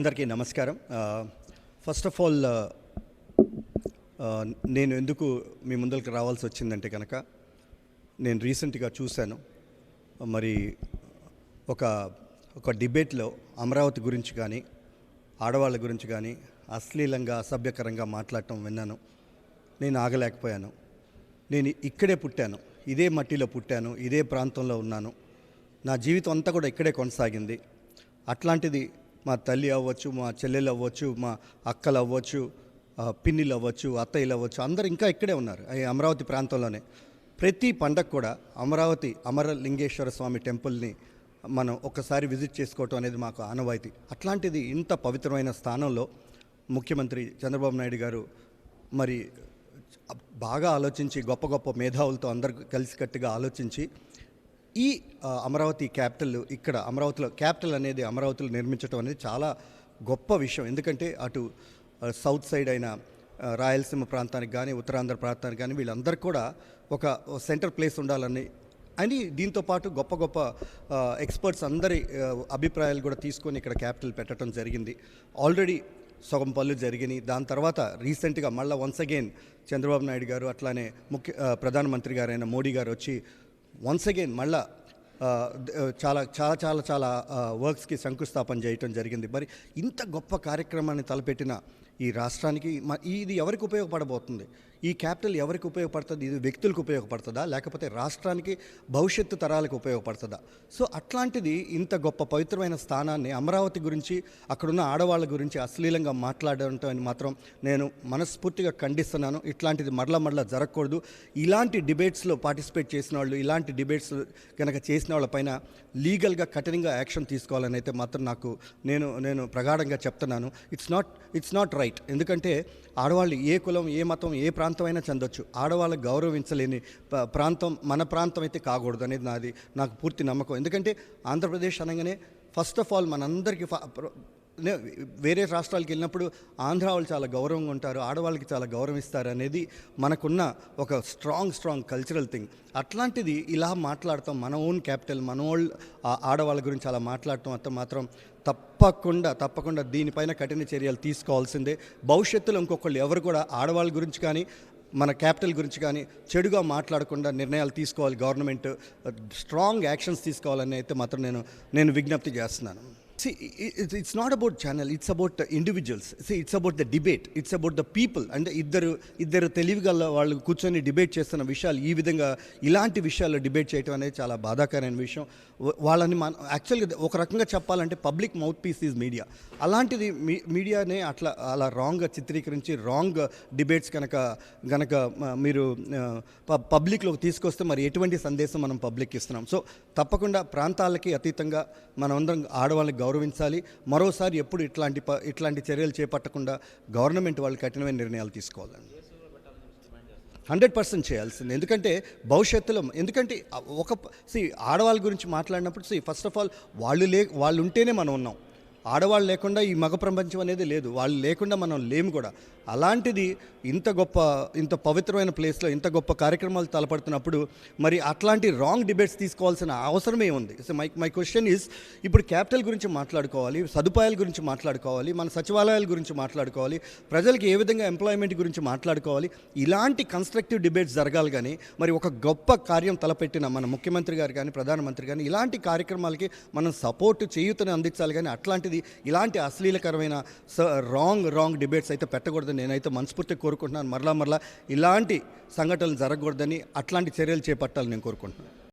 అందరికీ నమస్కారం. First of all నేను ఎందుకు మీ ముందరికి రావాల్సి వచ్చిందంటే కనుక నేను రీసెంట్గా చూశాను. మరి ఒక ఒక డిబేట్లో అమరావతి గురించి కానీ ఆడవాళ్ళ గురించి కానీ అశ్లీలంగా అసభ్యకరంగా మాట్లాడటం విన్నాను. నేను ఆగలేకపోయాను. నేను ఇక్కడే పుట్టాను. ఇదే మట్టిలో పుట్టాను. ఇదే ప్రాంతంలో ఉన్నాను. నా జీవితం అంతా కూడా ఇక్కడే కొనసాగింది. అట్లాంటిది మా తల్లి అవ్వచ్చు మా చెల్లెలు అవ్వచ్చు మా అక్కలు అవ్వచ్చు పిన్నిలు అవ్వచ్చు అత్తయ్యలు అవ్వచ్చు అందరు ఇంకా ఇక్కడే ఉన్నారు ఈ అమరావతి ప్రాంతంలోనే. ప్రతి పండగ కూడా అమరావతి అమరలింగేశ్వర స్వామి టెంపుల్ని మనం ఒకసారి విజిట్ చేసుకోవటం అనేది మాకు ఆనవాయితీ. అట్లాంటిది ఇంత పవిత్రమైన స్థానంలో ముఖ్యమంత్రి చంద్రబాబు నాయుడు గారు మరి బాగా ఆలోచించి గొప్ప గొప్ప మేధావులతో అందరు కలిసికట్టుగా ఆలోచించి ఈ అమరావతి క్యాపిటల్ ఇక్కడ అమరావతిలో క్యాపిటల్ అనేది అమరావతిలో నిర్మించడం అనేది చాలా గొప్ప విషయం. ఎందుకంటే అటు సౌత్ సైడ్ అయిన రాయలసీమ ప్రాంతానికి కానీ ఉత్తరాంధ్ర ప్రాంతానికి కానీ వీళ్ళందరూ కూడా ఒక సెంటర్ ప్లేస్ ఉండాలని అని దీంతో పాటు గొప్ప గొప్ప ఎక్స్పర్ట్స్ అందరి అభిప్రాయాలు కూడా తీసుకొని ఇక్కడ క్యాపిటల్ పెట్టడం జరిగింది. ఆల్రెడీ సగం పనులు జరిగినాయి. దాని తర్వాత రీసెంట్గా మళ్ళీ వన్స్ అగైన్ చంద్రబాబు నాయుడు గారు అట్లానే ముఖ్య ప్రధానమంత్రి గారైన మోడీ గారు వచ్చి వన్స్ అగైన్ మళ్ళా చాలా చాలా చాలా చాలా వర్క్స్కి శంకుస్థాపన చేయటం జరిగింది. మరి ఇంత గొప్ప కార్యక్రమాన్ని తలపెట్టిన ఈ రాష్ట్రానికి మ- ఇది ఎవరికి ఉపయోగపడబోతుంది? ఈ క్యాపిటల్ ఎవరికి ఉపయోగపడుతుంది? ఇది వ్యక్తులకు ఉపయోగపడుతుందా? లేకపోతే రాష్ట్రానికి భవిష్యత్తు తరాలకు ఉపయోగపడుతుందా? సో అట్లాంటిది ఇంత గొప్ప పవిత్రమైన స్థానాన్ని అమరావతి గురించి అక్కడున్న ఆడవాళ్ళ గురించి అశ్లీలంగా మాట్లాడటం మాత్రం నేను మనస్ఫూర్తిగా ఖండిస్తున్నాను. ఇట్లాంటిది మరల మరల జరగకూడదు. ఇలాంటి డిబేట్స్లో పార్టిసిపేట్ చేసిన వాళ్ళు ఇలాంటి డిబేట్స్ కనుక చేసిన వాళ్ళపైన లీగల్గా కఠినంగా యాక్షన్ తీసుకోవాలని అయితే మాత్రం నాకు నేను నేను ప్రగాఢంగా చెప్తున్నాను. It's not it's not right ఎందుకంటే ఆడవాళ్ళు ఏ కులం ఏ మతం ఏ ప్రాంతం అయినా చెందొచ్చు. ఆడవాళ్ళు గౌరవించలేని ప్రాంతం మన ప్రాంతం అయితే కాకూడదు అనేది నాది నాకు పూర్తి నమ్మకం. ఎందుకంటే ఆంధ్రప్రదేశ్ అనగానే ఫస్ట్ ఆఫ్ ఆల్ మనందరికీ వేరే రాష్ట్రాలకు వెళ్ళినప్పుడు ఆంధ్ర వాళ్ళు చాలా గౌరవంగా ఉంటారు ఆడవాళ్ళకి చాలా గౌరవిస్తారు అనేది మనకున్న ఒక స్ట్రాంగ్ స్ట్రాంగ్ కల్చరల్ థింగ్ అట్లాంటిది ఇలా మాట్లాడతాం మన ఓన్ క్యాపిటల్ మన వాళ్ళు ఆడవాళ్ళ గురించి అలా మాట్లాడటం అంత మాత్రం తప్పకుండా తప్పకుండా దీనిపైన కఠిన చర్యలు తీసుకోవాల్సిందే. భవిష్యత్తులో ఇంకొకళ్ళు ఎవరు కూడా ఆడవాళ్ళ గురించి కానీ మన క్యాపిటల్ గురించి కానీ చెడుగా మాట్లాడకుండా నిర్ణయాలు తీసుకోవాలి. గవర్నమెంట్ స్ట్రాంగ్ యాక్షన్స్ తీసుకోవాలని అయితే మాత్రం నేను నేను విజ్ఞప్తి చేస్తున్నాను. See, it's, it's not about channel, it's about the individuals. See, it's about the debate, it's about the people. అంటే ఇద్దరు ఇద్దరు తెలివిగల వాళ్ళు కూర్చొని డిబేట్ చేస్తున్న విషయాలు ఈ విధంగా ఇలాంటి విషయాల్లో డిబేట్ చేయడం అనేది చాలా బాధాకరమైన విషయం వాళ్ళని మన యాక్చువల్గా ఒక రకంగా చెప్పాలంటే public mouthpiece is media అలాంటిది మీ మీడియానే అట్లా అలా రాంగ్గా చిత్రీకరించి రాంగ్ డిబేట్స్ కనుక గనక మీరు పబ్లిక్లోకి తీసుకొస్తే మరి ఎటువంటి సందేశం మనం పబ్లిక్ ఇస్తున్నాం సో తప్పకుండా ప్రాంతాలకి అతీతంగా మనమందరం ఆడవాళ్ళకి గౌరవించాలి. మరోసారి ఎప్పుడు ఇట్లాంటి ప- ఇట్లాంటి చర్యలు చేపట్టకుండా గవర్నమెంట్ వాళ్ళు కఠినమైన నిర్ణయాలు తీసుకోవాలండి. హండ్రెడ్ పర్సెంట్ చేయాల్సింది. ఎందుకంటే భవిష్యత్తులో ఎందుకంటే ఒక సి ఆడవాళ్ళ గురించి మాట్లాడినప్పుడు సి ఫస్ట్ ఆఫ్ ఆల్ వాళ్ళు లే వాళ్ళు ఉంటేనే మనం ఉన్నాం. ఆడవాళ్ళు లేకుండా ఈ మగ ప్రపంచం అనేది లేదు. వాళ్ళు లేకుండా మనం లేము కూడా. అలాంటిది ఇంత గొప్ప ఇంత పవిత్రమైన ప్లేస్లో ఇంత గొప్ప కార్యక్రమాలు తలపడుతున్నప్పుడు మరి అట్లాంటి రాంగ్ డిబేట్స్ తీసుకోవాల్సిన అవసరమే ఉంది. So my my question is ఇప్పుడు క్యాపిటల్ గురించి మాట్లాడుకోవాలి సదుపాయాల గురించి మాట్లాడుకోవాలి మన సచివాలయాల గురించి మాట్లాడుకోవాలి ప్రజలకి ఏ విధంగా ఎంప్లాయ్మెంట్ గురించి మాట్లాడుకోవాలి ఇలాంటి కన్స్ట్రక్టివ్ డిబేట్స్ జరగాలి కానీ మరి ఒక గొప్ప కార్యం తలపెట్టిన మన ముఖ్యమంత్రి గారు కానీ ప్రధానమంత్రి కానీ ఇలాంటి కార్యక్రమాలకి మనం సపోర్ట్ చేయూతని అందించాలి కానీ అట్లాంటి అట్లాంటిది ఇలాంటి అశ్లీలకరమైన రాంగ్ రాంగ్ డిబేట్స్ అయితే పెట్టకూడదని నేనైతే మనస్ఫూర్తిగా కోరుకుంటున్నాను. మరలా మరలా ఇలాంటి సంఘటనలు జరగకూడదని అట్లాంటి చర్యలు చేపట్టాలని నేను కోరుకుంటున్నాను.